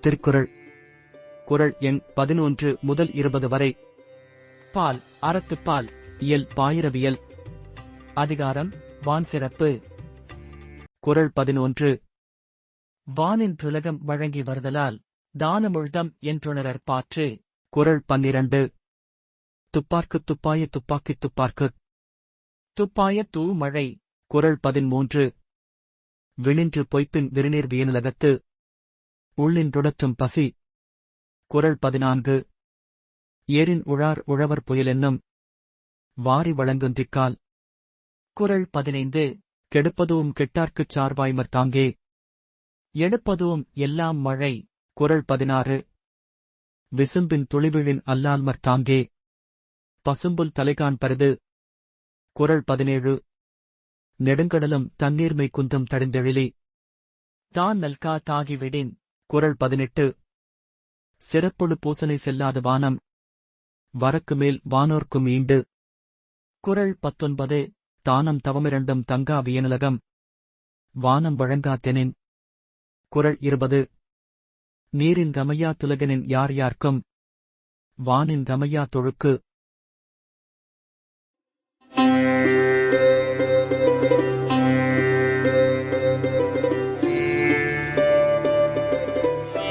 திருக்குறள். குரல் எண் பதினொன்று முதல் இருபது வரை. பால் அறத்துப்பால் இயல் பாயிரவியல். அதிகாரம் வான் சிறப்பு. குறள் பதினொன்று. வானின் துலகம் வழங்கி வருதலால் தானமுழ்தம் என்றுணரர் பாற்று. குரல் பன்னிரண்டு. துப்பார்க்கு துப்பாய துப்பாக்கி துப்பார்க்கு. துப்பாய தூ மழை. குறள் பதிமூன்று. விணின்று பொய்ப்பின் விருநீர் வியனுலகத்து. உள்ளின்றுடற்றும் பசி. குரல் பதினான்கு. ஏரின் உழார் உழவர் புயலென்னும் வாரி வழங்குந்திக்கால் குரல் பதினைந்து. கெடுப்பதுவும் கெட்டார்க்குச் சார்வாய்மற் தாங்கே. எடுப்பதுவும் எல்லாம் மழை. குரல் பதினாறு. விசும்பின் துளிவிழின் அல்லால்மற் தாங்கே. பசும்புல் தலைகான் பரிது. குரல் பதினேழு. நெடுங்கடலும் தண்ணீர்மை குந்தம் தடிந்தெழிலி. தான் நல்கா தாகிவிடின். குரல் பதினெட்டு. சிறப்பொழு பூசனை செல்லாத வானம் வரக்கு மேல் வானோர்க்கும் ஈண்டு. குறள் பத்தொன்பது. தானம் தவமிரண்டும் தங்கா வியனலகம் வானம் வழங்கா தெனின். குறள் இருபது. நீரின் கமையா துலகனின் யார் யார்க்கும் வானின் கமையா தொழுக்கு